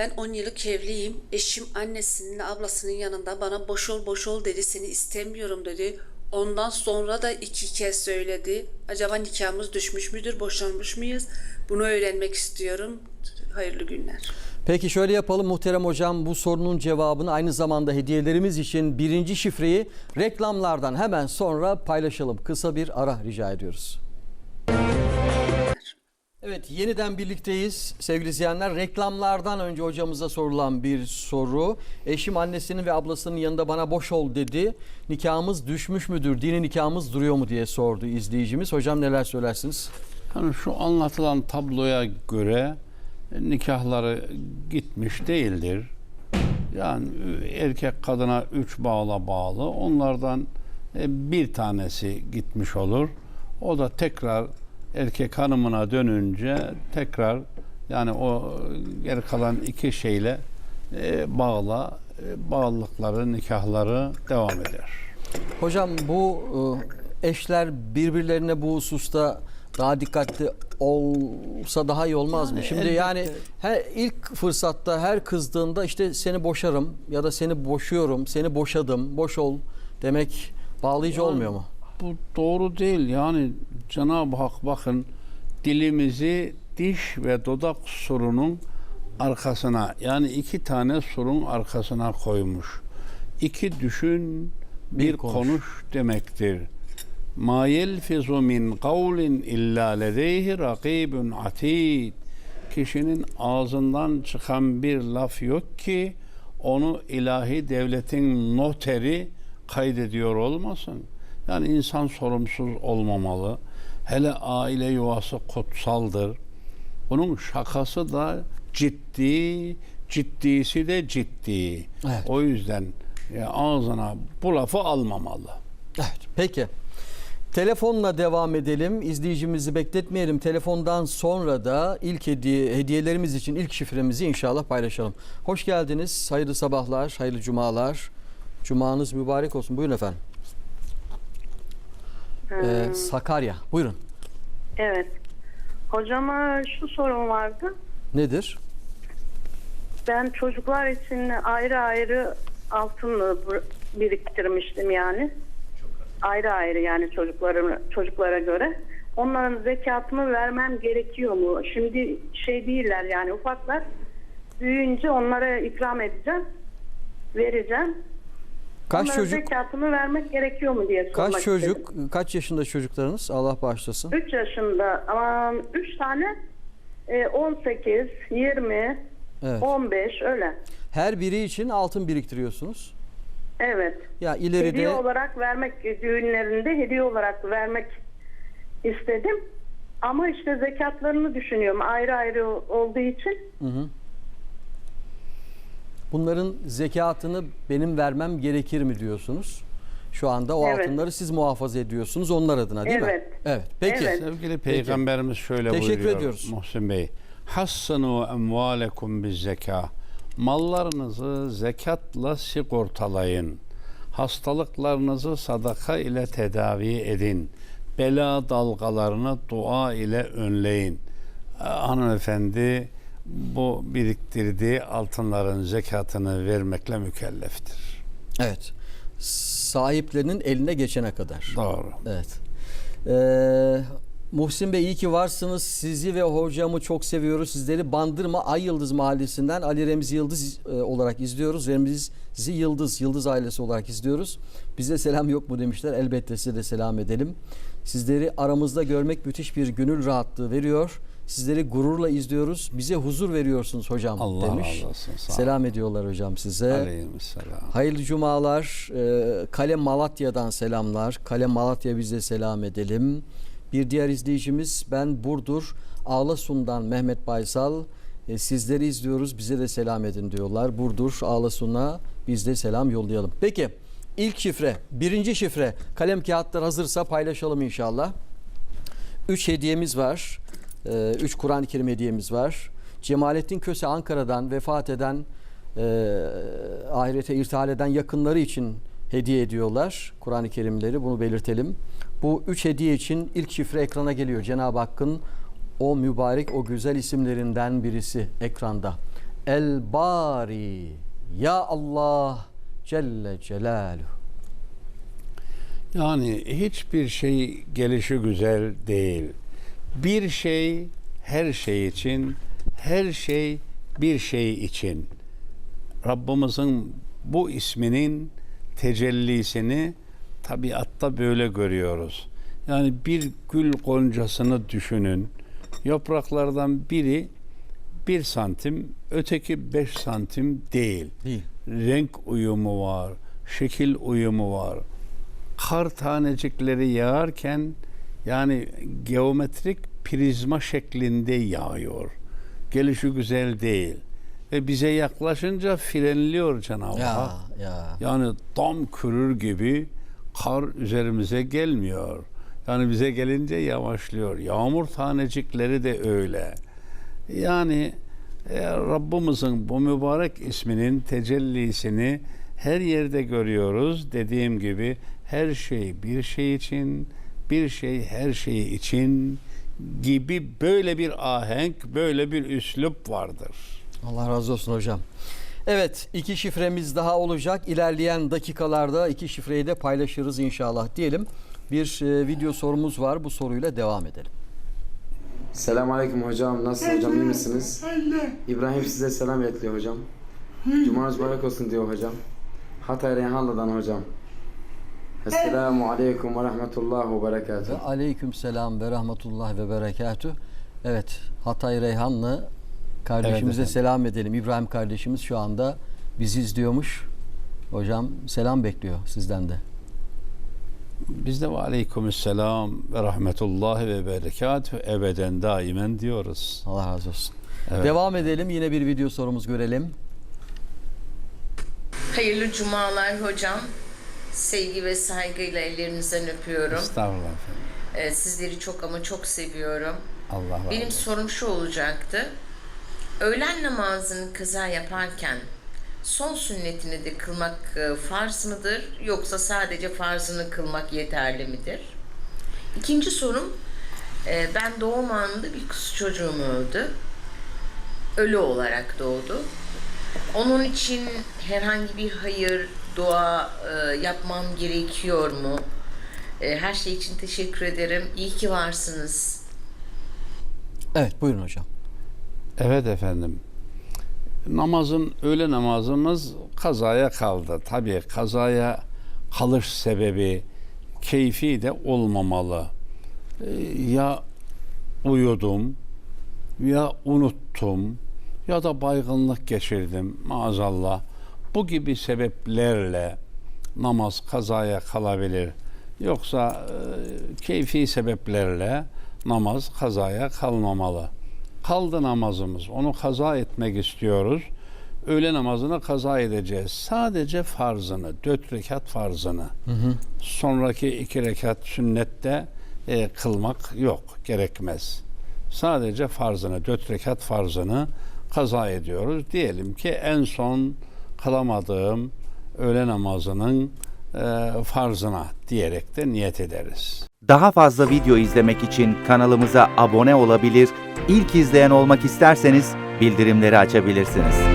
Ben 10 yıllık evliyim. Eşim annesinin ablasının yanında bana boş ol boş ol dedi. Seni istemiyorum dedi. Ondan sonra da iki kez söyledi. Acaba nikahımız düşmüş müdür? Boşanmış mıyız? Bunu öğrenmek istiyorum. Hayırlı günler. Peki şöyle yapalım muhterem hocam bu sorunun cevabını aynı zamanda hediyelerimiz için birinci şifreyi reklamlardan hemen sonra paylaşalım. Kısa bir ara rica ediyoruz. Evet yeniden birlikteyiz sevgili izleyenler. Reklamlardan önce hocamıza sorulan bir soru. Eşim annesinin ve ablasının yanında bana boş ol dedi. Nikahımız düşmüş müdür? Dini nikahımız duruyor mu diye sordu izleyicimiz. Hocam neler söylersiniz? Hani şu anlatılan tabloya göre e, nikahları gitmiş değildir. Yani e, erkek kadına üç bağla bağlı. Onlardan e, bir tanesi gitmiş olur. O da tekrar erkek hanımına dönünce tekrar yani o geri kalan iki şeyle e, bağla e, bağlılıkları, nikahları devam eder. Hocam bu e, eşler birbirlerine bu hususta daha dikkatli olsa daha iyi olmaz mı? Yani Şimdi yani her ilk fırsatta her kızdığında işte seni boşarım ya da seni boşuyorum, seni boşadım, boş ol demek bağlayıcı olmuyor mu? Bu doğru değil. Yani Cenab-ı Hak bakın dilimizi diş ve dudak sorunun arkasına yani iki tane sorun arkasına koymuş. İki düşün, bir, Bir konuş. konuş. demektir. Ma yelfizu min kavlin illa ledeyhi rakibun atid. Kişinin ağzından çıkan bir laf yok ki onu ilahi devletin noteri kaydediyor olmasın. Yani insan sorumsuz olmamalı. Hele aile yuvası kutsaldır. Bunun şakası da ciddi, ciddisi de ciddi. Evet. O yüzden e, ağzına bu lafı almamalı. Evet. Peki. Telefonla devam edelim. İzleyicimizi bekletmeyelim. Telefondan sonra da ilk hediye, hediyelerimiz için ilk şifremizi inşallah paylaşalım. Hoş geldiniz. Hayırlı sabahlar, hayırlı cumalar. Cumanız mübarek olsun. Buyurun efendim. Ee, Sakarya. Buyurun. Evet. Hocama şu sorun vardı. Nedir? Ben çocuklar için ayrı ayrı altın biriktirmiştim yani. Ayrı ayrı yani çocuklarım çocuklara göre. Onların zekatını vermem gerekiyor mu? Şimdi şey değiller yani ufaklar. Büyüyünce onlara ikram edeceğim. Vereceğim. Kaç Onlara çocuk? zekatını vermek gerekiyor mu diye sormak Kaç çocuk? Kaç yaşında çocuklarınız? Allah bağışlasın. 3 yaşında ama 3 tane e, 18, 20, Evet. 15 öyle. Her biri için altın biriktiriyorsunuz. Evet. Ya Hediye ileride olarak vermek düğünlerinde hediye olarak vermek istedim. Ama işte zekatlarını düşünüyorum ayrı ayrı olduğu için. Bunların zekatını benim vermem gerekir mi diyorsunuz? Şu anda o Evet. altınları siz muhafaza ediyorsunuz onlar adına değil mi? Evet. Evet. Peki. Evet. Sevgili Peygamberimiz şöyle Teşekkür buyuruyor ediyoruz. Muhsin Bey. Hassanu emvalekum biz zeka. Mallarınızı zekatla sigortalayın. Hastalıklarınızı sadaka ile tedavi edin. Bela dalgalarını dua ile önleyin. Ee, Hanımefendi bu biriktirdiği altınların zekatını vermekle mükelleftir. Evet. Sahiplerinin eline geçene kadar. Doğru. Evet. Ee, Muhsin Bey iyi ki varsınız. Sizi ve hocamı çok seviyoruz. Sizleri Bandırma Ay Yıldız Mahallesi'nden Ali Remzi Yıldız e, olarak izliyoruz. Remzi Yıldız, Yıldız ailesi olarak izliyoruz. Bize selam yok mu demişler. Elbette size de selam edelim. Sizleri aramızda görmek müthiş bir gönül rahatlığı veriyor. Sizleri gururla izliyoruz. Bize huzur veriyorsunuz hocam Allah demiş. razı olsun, sağ. Selam ediyorlar hocam size. Aleykümselam. Hayırlı cumalar. Ee, Kale Malatya'dan selamlar. Kale Malatya bize selam edelim. Bir diğer izleyicimiz ben Burdur Ağlasun'dan Mehmet Baysal. Ee, sizleri izliyoruz. Bize de selam edin diyorlar. Burdur Ağlasun'a biz de selam yollayalım. Peki ilk şifre, birinci şifre. Kalem kağıtlar hazırsa paylaşalım inşallah. Üç hediyemiz var. Ee, Üç Kur'an-ı Kerim hediyemiz var. Cemalettin Köse Ankara'dan vefat eden e, ahirete irtihal eden yakınları için hediye ediyorlar Kur'an-ı Kerimleri bunu belirtelim. Bu üç hediye için ilk şifre ekrana geliyor. Cenab-ı Hakk'ın o mübarek o güzel isimlerinden birisi ekranda. El Bari. Ya Allah Celle Celaluhu. Yani hiçbir şey gelişi güzel değil. Bir şey her şey için, her şey bir şey için. Rabbimizin bu isminin tecellisini tabiatta böyle görüyoruz. Yani bir gül goncasını düşünün. Yapraklardan biri bir santim, öteki beş santim değil. Değil. Renk uyumu var, şekil uyumu var. Kar tanecikleri yağarken yani geometrik prizma şeklinde yağıyor. Gelişi güzel değil. Ve bize yaklaşınca frenliyor Cenab-ı Ya Hak. ya. Yani dam kırır gibi kar üzerimize gelmiyor. Yani bize gelince yavaşlıyor. Yağmur tanecikleri de öyle. Yani e, Rabbimizin bu mübarek isminin tecellisini her yerde görüyoruz. Dediğim gibi her şey bir şey için, bir şey her şey için gibi böyle bir ahenk, böyle bir üslup vardır. Allah razı olsun hocam. Evet iki şifremiz daha olacak. İlerleyen dakikalarda iki şifreyi de paylaşırız inşallah diyelim. Bir e, video sorumuz var. Bu soruyla devam edelim. Selamünaleyküm hocam. Nasılsınız hocam? iyi misiniz? İbrahim size selam bekliyor hocam. Cumanız mübarek olsun diyor hocam. Hatay Reyhanlı'dan hocam. Esselamu aleyküm ve rahmetullah ve Ve berekatuhu. aleyküm selam ve rahmetullah ve berekatü. Evet Hatay Reyhanlı kardeşimize efendim. selam edelim. İbrahim kardeşimiz şu anda bizi izliyormuş. Hocam selam bekliyor sizden de. Biz de ve aleykümselam ve rahmetullahi ve berekatü ebeden daimen diyoruz. Allah razı olsun. Evet. Devam edelim. Yine bir video sorumuz görelim. Hayırlı cumalar hocam. Sevgi ve saygıyla ellerinizden öpüyorum. Estağfurullah efendim. Ee, sizleri çok ama çok seviyorum. Allah razı Benim sorum şu olacaktı. Öğlen namazını kaza yaparken son sünnetini de kılmak e, farz mıdır yoksa sadece farzını kılmak yeterli midir? İkinci sorum e, ben doğum anında bir kız çocuğum öldü. Ölü olarak doğdu. Onun için herhangi bir hayır, dua e, yapmam gerekiyor mu? E, her şey için teşekkür ederim. İyi ki varsınız. Evet buyurun hocam. Evet efendim. Namazın, öğle namazımız kazaya kaldı. Tabii kazaya kalış sebebi keyfi de olmamalı. Ee, Ya uyudum, ya unuttum, ya da baygınlık geçirdim maazallah. Bu gibi sebeplerle namaz kazaya kalabilir. Yoksa e, keyfi sebeplerle namaz kazaya kalmamalı. Kaldı namazımız. Onu kaza etmek istiyoruz. Öğle namazını kaza edeceğiz. Sadece farzını, dört rekat farzını. Sonraki iki rekat sünnette e, kılmak yok, gerekmez. Sadece farzını, dört rekat farzını kaza ediyoruz. Diyelim ki en son kılamadığım öğle namazının e, farzına diyerek de niyet ederiz. Daha fazla video izlemek için kanalımıza abone olabilir, ilk izleyen olmak isterseniz bildirimleri açabilirsiniz.